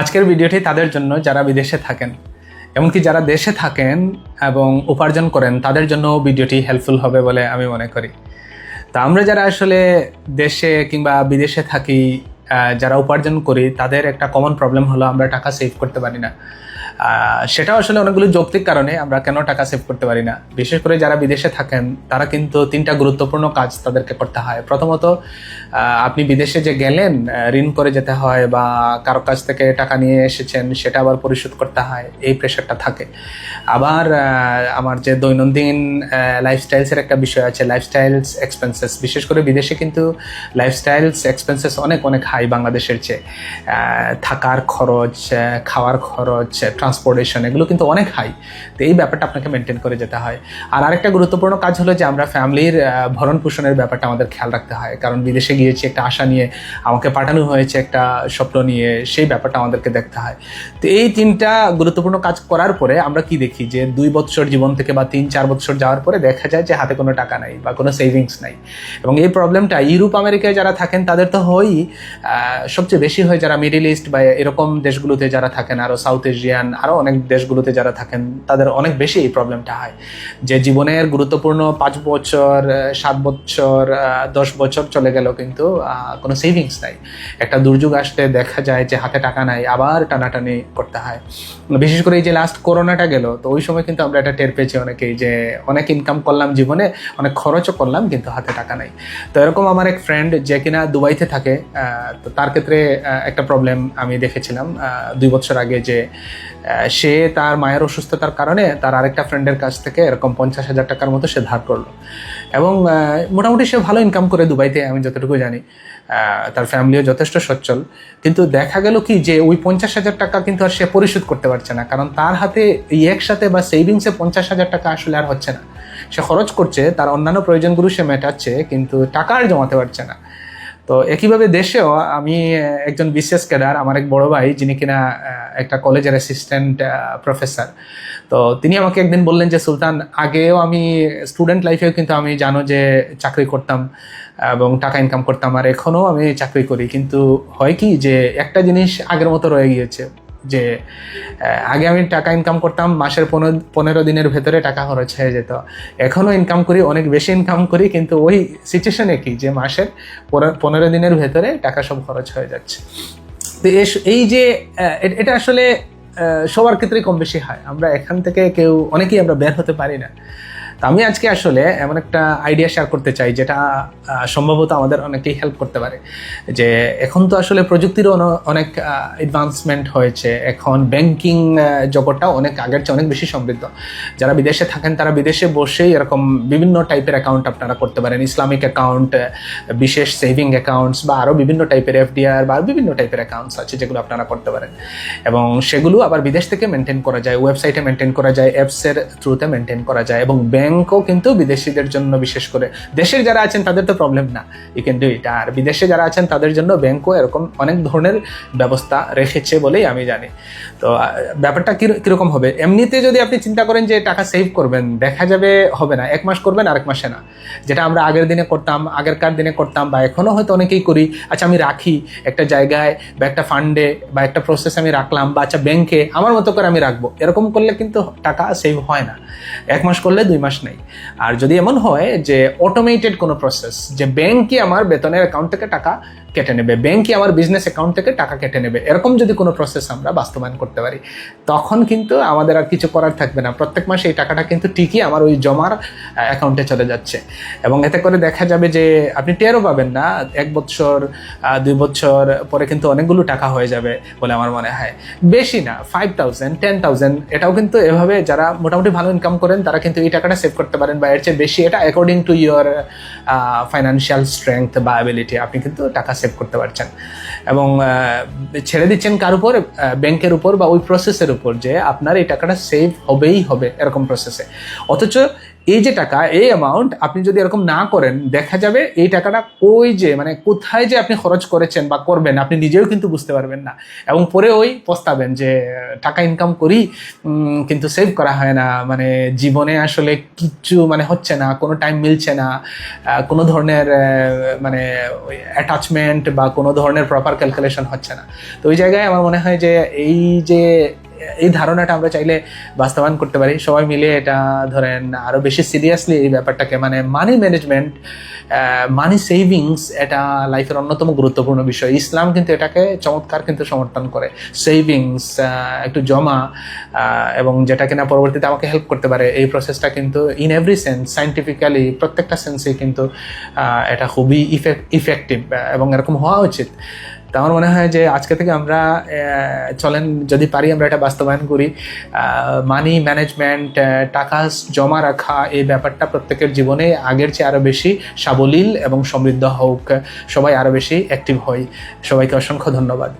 আজকের ভিডিওটি তাদের জন্য যারা বিদেশে থাকেন, এমনকি যারা দেশে থাকেন এবং উপার্জন করেন, তাদের জন্য ভিডিওটি হেল্পফুল হবে বলে আমি মনে করি। তা আমরা যারা আসলে দেশে কিংবা বিদেশে থাকি যারা উপার্জন করি, তাদের একটা কমন প্রবলেম হলো আমরা টাকা সেভ করতে পারি না। সেটাও আসলে অনেকগুলো যৌক্তিক কারণে আমরা কেন টাকা সেভ করতে পারি না। বিশেষ করে যারা বিদেশে থাকেন, তারা কিন্তু তিনটা গুরুত্বপূর্ণ কাজ তাদেরকে করতে হয়। প্রথমত আপনি বিদেশে যে গেলেন ঋণ করে যেতে হয় বা কারও কাছ থেকে টাকা নিয়ে এসেছেন, সেটা আবার পরিশোধ করতে হয়, এই প্রেশারটা থাকে। আবার আমার যে দৈনন্দিন লাইফস্টাইলসের একটা বিষয় আছে লাইফস্টাইলস এক্সপেন্সেস বিশেষ করে বিদেশে কিন্তু লাইফস্টাইলস এক্সপেন্সেস অনেক অনেক হাই বাংলাদেশের চেয়ে। থাকার খরচ খাওয়ার খরচ ট্রান্সপোর্টেশন এগুলো কিন্তু অনেক হাই তো এই ব্যাপারটা আপনাকে মেনটেন করে যেতে হয়। আর আরেকটা গুরুত্বপূর্ণ কাজ হলো যে আমরা ফ্যামিলির ভরণ পোষণের ব্যাপারটা আমাদের খেয়াল রাখতে হয়। কারণ বিদেশে গিয়েছি, একটা আশা নিয়ে আমাকে পাঠানো হয়েছে, একটা স্বপ্ন নিয়ে, সেই ব্যাপারটা আমাদেরকে দেখতে হয়। তো এই তিনটা গুরুত্বপূর্ণ কাজ করার পরে আমরা কি দেখি? যে দুই বছর জীবন থেকে বা তিন, চার বছর যাওয়ার পরে দেখা যায় যে হাতে কোনো টাকা নাই বা কোনো সেভিংস নাই। এবং এই প্রবলেমটা ইউরোপ, আমেরিকায় যারা থাকেন, তাদের তো হয়ই সবচেয়ে বেশি হয় যারা মিডিল ইস্ট বা এরকম দেশগুলোতে যারা থাকেন আরও সাউথ এশিয়ান আরও অনেক দেশগুলোতে যারা থাকেন, তাদের অনেক বেশি এই প্রবলেমটা হয়। যে জীবনের গুরুত্বপূর্ণ পাঁচ বছর সাত বছর দশ বছর চলে গেল কিন্তু কোনো সেভিংস নাই। একটা দুর্যোগ আসলে দেখা যায় যে হাতে টাকা নাই, আবার টানাটানি করতে হয়। বিশেষ করে এই যে লাস্ট করোনাটা গেল, তো ওই সময় কিন্তু আমরা এটা টের পেয়েছি অনেকেই যে অনেক ইনকাম করলাম জীবনে, অনেক খরচও করলাম কিন্তু হাতে টাকা নাই। তো এরকম আমার এক ফ্রেন্ড যে কিনা দুবাইতে থাকে তো তার ক্ষেত্রে একটা প্রবলেম আমি দেখেছিলাম দুই বছর আগে যে সে তার মায়ের অসুস্থতার কারণে তার আরেকটা ফ্রেন্ডের কাছ থেকে এরকম পঞ্চাশ হাজার টাকার মতো সে ধার করল। এবং মোটামুটি সে ভালো ইনকাম করে দুবাইতে, আমি যতটুকু জানি। তার ফ্যামিলিও যথেষ্ট সচ্ছল। কিন্তু দেখা গেল কি যে ওই পঞ্চাশ হাজার টাকা কিন্তু আর সে পরিশোধ করতে পারছে না। কারণ তার হাতে এই একসাথে বা সেভিংসে পঞ্চাশ হাজার টাকা আসলে আর হচ্ছে না। সে খরচ করছে, তার অন্যান্য প্রয়োজনগুলো সে মেটাচ্ছে, কিন্তু টাকা আর জমাতে পারছে না। তো একইভাবে দেশেও আমি একজন বিশেষ ক্যাডার, আমার এক বড় ভাই যিনি কিনা একটা কলেজের অ্যাসিস্ট্যান্ট প্রফেসর তো তিনি আমাকে একদিন বললেন যে, সুলতান, আগেও আমি স্টুডেন্ট লাইফেও কিন্তু আমি জানো যে চাকরি করতাম, এবং টাকা ইনকাম করতাম, আর এখনও আমি চাকরি করি। কিন্তু হয় কি যে একটা জিনিস আগের মতো রয়ে গিয়েছে। যে আগে আমি টাকা ইনকাম করতাম, মাসের পনেরো পনেরো দিনের ভেতরে টাকা খরচ হয়ে যেত। এখনও ইনকাম করি, অনেক বেশি ইনকাম করি, কিন্তু ওই সিচুয়েশনে কি, যে মাসের পনেরো- দিনের ভেতরে টাকা সব খরচ হয়ে যাচ্ছে। তো এই যে এটা আসলে সবার ক্ষেত্রেই কম বেশি হয়। আমরা এখান থেকে কেউ, অনেকেই আমরা বের হতে পারি না। তো আমি আজকে আসলে এমন একটা আইডিয়া শেয়ার করতে চাই, যেটা সম্ভবত আমাদের অনেকেই হেল্প করতে পারে। যে এখন তো আসলে প্রযুক্তিরও অনেক অ্যাডভান্সমেন্ট হয়েছে। এখন ব্যাংকিং জগৎটা অনেক আগের চেয়ে অনেক বেশি সমৃদ্ধ। যারা বিদেশে থাকেন, তারা বিদেশে বসেই এরকম বিভিন্ন টাইপের অ্যাকাউন্ট আপনারা করতে পারেন। ইসলামিক অ্যাকাউন্ট বিশেষ সেভিং অ্যাকাউন্টস বা আরও বিভিন্ন টাইপের এফডিআর বা বিভিন্ন টাইপের অ্যাকাউন্টস আছে যেগুলো আপনারা করতে পারেন। এবং সেগুলো আবার বিদেশ থেকে মেনটেন করা যায় ওয়েবসাইটে মেনটেন করা যায় অ্যাপসের থ্রুতে মেনটেন করা যায় এবং ব্যাংকও কিন্তু বিদেশিদের জন্য, বিশেষ করে দেশের যারা আছেন তাদের তো প্রবলেম না। ইউ ক্যান ডু ইট আর বিদেশে যারা আছেন তাদের জন্য ব্যাংকও এরকম অনেক ধরনের ব্যবস্থা রেখেছে বলেই আমি জানি। তো ব্যাপারটা কীরকম হবে? এমনিতে যদি আপনি চিন্তা করেন যে টাকা সেভ করবেন, দেখা যাবে হবে না। এক মাস করবেন, আরেক মাসে না। যেটা আমরা আগের দিনে করতাম, আগেরকার দিনে করতাম, বা এখনও হয়তো অনেকেই করি আচ্ছা আমি রাখি একটা জায়গায়, বা একটা ফান্ডে বা একটা প্রসেস আমি রাখলাম, বা আচ্ছা ব্যাংকে আমার মতো করে আমি রাখব। এরকম করলে কিন্তু টাকা সেভ হয় না। এক মাস করলে দুই মাস নেই। আর যদি এমন হয় যে অটোমেটেড কোনো প্রসেস যে ব্যাংকে আমার বেতনের অ্যাকাউন্ট থেকে টাকা কেটে নেবে। ব্যাংকই আমার বিজনেস অ্যাকাউন্ট থেকে টাকা কেটে নেবে। এরকম যদি কোনো প্রসেস আমরা বাস্তবায়ন করতে পারি, তখন কিন্তু আমাদের আর কিছু করার থাকবে না। প্রত্যেক মাসে এই টাকাটা কিন্তু ঠিকই আমার ওই জমার অ্যাকাউন্টে চলে যাচ্ছে। এবং এতে করে দেখা যাবে যে আপনি টেরও পাবেন না, এক বছর দুই বছর পরে কিন্তু অনেকগুলো টাকা হয়ে যাবে বলে আমার মনে হয়। বেশি না ফাইভ থাউজেন্ড টেন থাউজেন্ড এটাও কিন্তু এভাবে যারা মোটামুটি ভালো ইনকাম করেন, তারা কিন্তু এই টাকাটা সেভ করতে পারেন বা এর চেয়ে বেশি, এটা according to your financial strength বা অ্যাবিলিটি আপনি কিন্তু টাকা সেভ করতে পারছেন। এবং ছেড়ে দিচ্ছেন কার উপর? ব্যাংকের উপর বা ওই প্রসেসের উপর যে আপনার এই টাকাটা সেভ হবেই হবে এরকম প্রসেসে অথচ এই যে টাকা, এই অ্যামাউন্ট আপনি যদি এরকম না করেন, দেখা যাবে এই টাকাটা কই যে মানে কোথায় যে আপনি খরচ করেছেন বা করবেন, আপনি নিজেও কিন্তু বুঝতে পারবেন না। এবং পরে ওই পস্তাবেন যে, টাকা ইনকাম করি কিন্তু সেভ করা হয় না। মানে জীবনে আসলে কিচ্ছু মানে হচ্ছে না, কোনো টাইম মিলছে না। কোনো ধরনের মানে অ্যাটাচমেন্ট বা কোনো ধরনের প্রপার ক্যালকুলেশন হচ্ছে না। তো ওই জায়গায় আমার মনে হয় যে, এই যে এই ধারণাটা আমরা চাইলে বাস্তবায়ন করতে পারি। সবাই মিলে এটা ধরেন আরও বেশি সিরিয়াসলি এই ব্যাপারটাকে মানে মানি ম্যানেজমেন্ট মানি সেভিংস এটা লাইফের অন্যতম গুরুত্বপূর্ণ বিষয়। ইসলাম কিন্তু এটাকে চমৎকার কিন্তু সমর্থন করে। সেভিংস একটু জমা এবং যেটা কিনা পরবর্তীতে আমাকে হেল্প করতে পারে। এই প্রসেসটা কিন্তু ইন এভরি সেন্স সাইন্টিফিক্যালি প্রত্যেকটা সেন্সে কিন্তু এটা খুবই ইফেক্টিভ এবং এরকম হওয়া উচিত। তো আমার মনে হয় যে আজকে থেকে আমরা চলেন, যদি পারি আমরা এটা বাস্তবায়ন করি। মানি ম্যানেজমেন্ট টাকা জমা রাখা, এই ব্যাপারটা প্রত্যেকের জীবনে আগের চেয়ে আরও বেশি সাবলীল এবং সমৃদ্ধ হোক। সবাই আরও বেশি অ্যাক্টিভ হই। সবাইকে অসংখ্য ধন্যবাদ।